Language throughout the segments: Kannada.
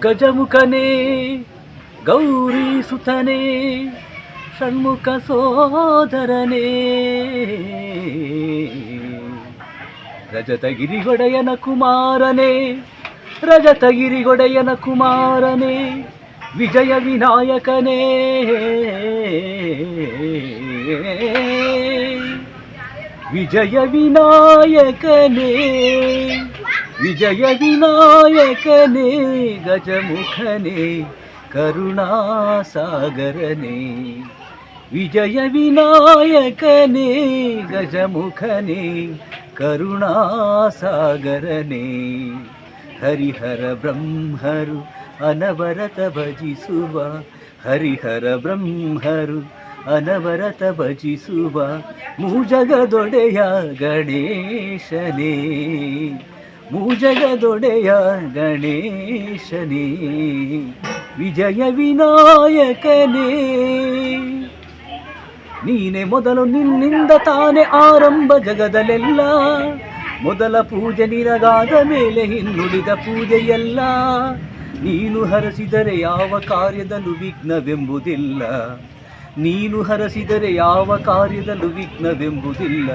ಗಜಮುಖನೇ ಗೌರಿ ಸುತನೇ ಷಣ್ಮುಖ ಸೋದರನೇ. ರಜತಗಿರಿಗೊಡೆಯನ ಕುಮಾರನೇ ರಜತಗಿರಿಗೊಡೆಯನ ಕುಮಾರನೇ ವಿಜಯ ವಿನಾಯಕನೇ. ವಿಜಯ ವಿನಾಯಕನೇ. ವಿಜಯ ವಿನಾಯಕನೇ ಗಜಮುಖನೇ, ಕರುಣಾಸಾಗರನೇ. ವಿಜಯ ವಿನಾಯಕನೇ ಗಜಮುಖನೇ, ಕರುಣಾಸಾಗರನೇ. ಹರಿಹರ ಬ್ರಹ್ಮರು ಅನವರತ ಭಜಿಸುವ, ಹರಿಹರ ಬ್ರಹ್ಮರು ಅನವರತ ಭಜಿಸುವ, ಮೂಜಗದೊಡೆಯ ಗಣೇಶನೇ. ಮೂಜಗದೊಡೆಯ ಗಣೇಶನೇ, ವಿಜಯ ವಿನಾಯಕನೇ. ನೀನೆ ಮೊದಲು ನಿನ್ನಿಂದ ತಾನೇ ಆರಂಭ ಜಗದಲೆಲ್ಲ. ಮೊದಲ ಪೂಜೆ ನಿನಗಾದ ಮೇಲೆ ಹಿನ್ನುಳಿದ ಪೂಜೆಯೆಲ್ಲ. ನೀನು ಹರಸಿದರೆ ಯಾವ ಕಾರ್ಯದಲ್ಲೂ ವಿಘ್ನವೆಂಬುದಿಲ್ಲ. ನೀನು ಹರಸಿದರೆ ಯಾವ ಕಾರ್ಯದಲ್ಲೂ ವಿಘ್ನವೆಂಬುದಿಲ್ಲ.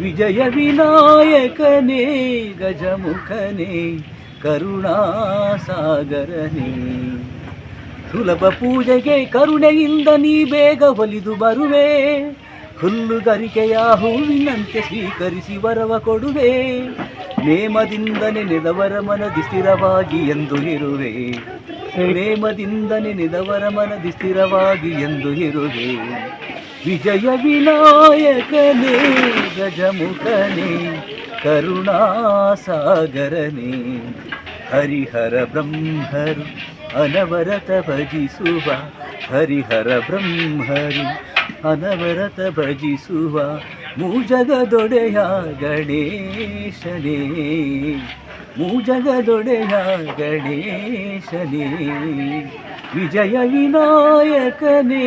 ವಿಜಯ ವಿನಾಯಕನೇ ಗಜಮುಖನೇ, ಕರುಣಾಸಾಗರನೇ. ಸುಲಭ ಪೂಜೆಗೆ ಕರುಣೆಯಿಂದ ನೀ ಬೇಗ ಒಲಿದು ಬರುವೆ. ಹುಲ್ಲುಗರಿಕೆಯ ಹೂವಿನಂತೆ ಸ್ವೀಕರಿಸಿ ವರವ ಕೊಡುವೆ. ನೇಮದಿಂದ ನೆನೆದವರ ಮನದಿ ಸ್ಥಿರವಾಗಿ ಎಂದು ಇರುವೆ ನೇಮದಿಂದ ನೆನೆದವರ ಮನದಿ ಸ್ಥಿರವಾಗಿ ಎಂದು ಇರುವೆ ವಿಜಯ ವಿನಾಯಕನೇ, ಗಜಮುಖನೇ, ಕರುಣಾಸಾಗರನೇ ಹರಿಹರ ಬ್ರಹ್ಮರು, ಅನವರತ ಭಜಿಸುವ ಹರಿಹರ ಬ್ರಹ್ಮರು, ಅನವರತ ಭಜಿಸುವ ಮೂಜಗದೊಡೆಯ ಗಣೇಶನೇ ಮೂಜಗದೊಡೆಯ ಗಣೇಶನೇ ವಿಜಯ ವಿನಾಯಕನೇ.